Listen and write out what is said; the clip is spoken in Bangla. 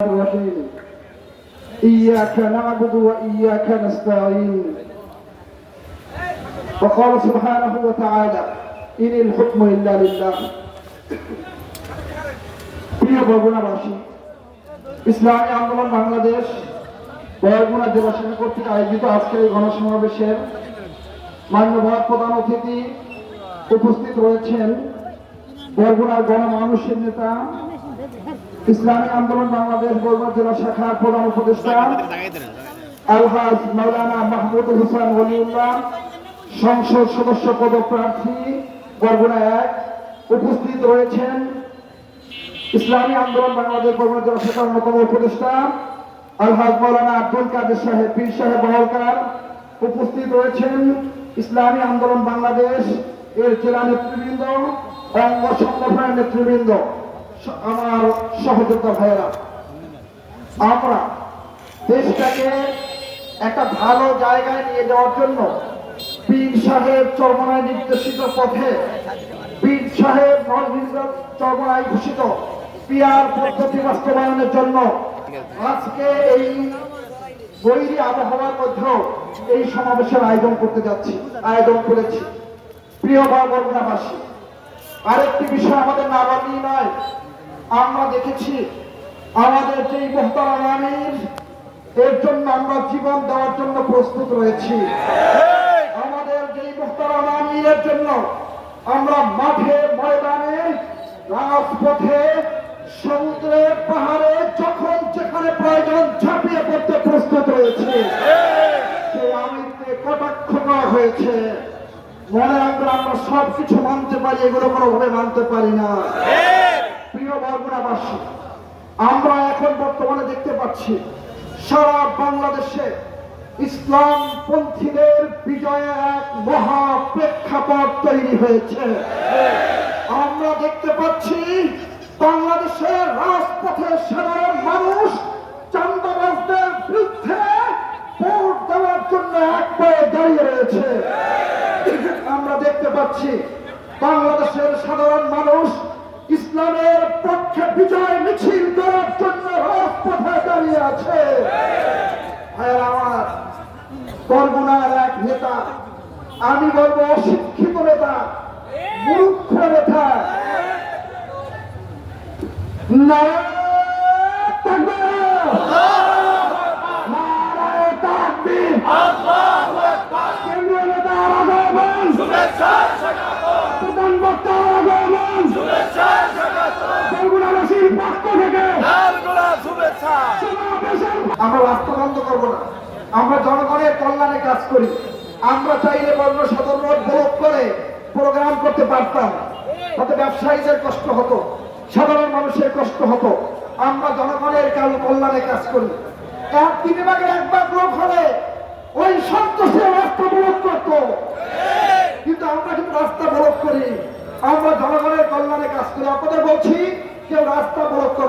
الرحيم إياك نعبد وإياك نستعين وقال سبحانه وتعالى إن الحكم إلا لله প্রিয় বরগুনাবাসী ইসলামী আন্দোলন বাংলাদেশ বরগুনা জেলা শাখা কর্তৃক আয়োজিত আজকের এই গণসমাবেশের মান্যবর প্রধান অতিথি উপস্থিত রয়েছেন বরগুনার গণমানুষের নেতা ইসলামী আন্দোলন বাংলাদেশ বরগুনা জেলা শাখার প্রধান উপদেষ্টা আলহাজ মাওলানা মাহমুদুল হোসেন ওলিউল্লাহ সংসদ সদস্য পদপ্রার্থী বরগুনা এক উপস্থিত রয়েছেন ইসলামী আন্দোলন বাংলাদেশ বরগুনা জেলা শাখার অন্যতম উপদেষ্টা আলহাজ মাওলানা আব্দুল কাদের সাহেব, পীর সাহেব বহলকার উপস্থিত রয়েছেন ইসলামী আন্দোলন বাংলাদেশ এর জেলা নেতৃবৃন্দ, অঙ্গ সংগঠনের নেতৃবৃন্দ। আমার সহযোদ্ধা ভাইয়েরা, আমরা দেশটাকে একটা ভালো জায়গায় নিয়ে যাওয়ার জন্য পীর সাহেব চরমনায় নির্দেশিত পথে পীর সাহেব চরমনায় ঘোষিত পিয়ার পদ্ধতি বাস্তবায়নের জন্য আজকে এই বৈরী আবহাওয়ার মধ্যেও এই সমাবেশের আয়োজন করতে যাচ্ছি, আয়োজন করেছি। প্রিয় বরগুনাবাসী আরেকটি বিষয় আমাদের না নয়। আমরা দেখেছি আমাদের যেই মোহতারাম আমির এর জন্য আমরা জীবন দেওয়ার জন্য প্রস্তুত রয়েছি। আমাদের যেই মোহতারাম আমিরের জন্য আমরা মাঠে ময়দানে, রাজপথে সমুদ্রে পাহাড়ে, যখন যেখানে প্রয়োজন ঝাঁপিয়ে পড়তে প্রস্তুত রয়েছে। কটাক্ষ করা হয়েছে। মনে রাখবেন আমরা সবকিছু মানতে পারি, এগুলো কোনোভাবে মানতে পারি না। বরগুনাবাসী আমরা এখন বর্তমানে দেখতে পাচ্ছি, সারা বাংলাদেশে ইসলাম পন্থীদের বিজয়ে এক মহা প্রেক্ষাপট তৈরি হয়েছে। আমরা দেখতে পাচ্ছি, বাংলাদেশের রাজপথে সাধারণ মানুষ চান্দাবাজদের বিরুদ্ধে ভোট দেওয়ার জন্য এক পায়ে দাঁড়িয়ে রয়েছে। আমরা দেখতে পাচ্ছি, বাংলাদেশের সাধারণ মানুষ ইসলামের পক্ষে বিজয় মিছিল করার জন্য রাজপথে দাঁড়িয়ে আছে ভাইয়ের আমার বরগুনার এক নেতা আমি বলব অশিক্ষিত নেতা মূর্খ নেতা! কেন্দ্রীয় নেতা প্রধান বক্তা আমরা রাস্তা করব না। আমরা জনগণের কল্যাণে কাজ করি। আমরা চাইলে বর্ণ সদর রোড ব্লক করে প্রোগ্রাম করতে পারতাম। তাতে ব্যবসায়ীদের কষ্ট হতো, সাধারণ মানুষের কষ্ট হতো। আমরা জনগণের কাল- কল্যাণে কাজ করি। এক তিন ভাগের একবার লোক হলে ওই সন্তোষে রাস্তা ব্লক করতো। কিন্তু আমরা কিন্তু রাস্তা ব্লক করি, আমরা জনগণের কল্যাণে কাজ করি। আপনাদের বলছি, কেউ রাস্তা ব্লক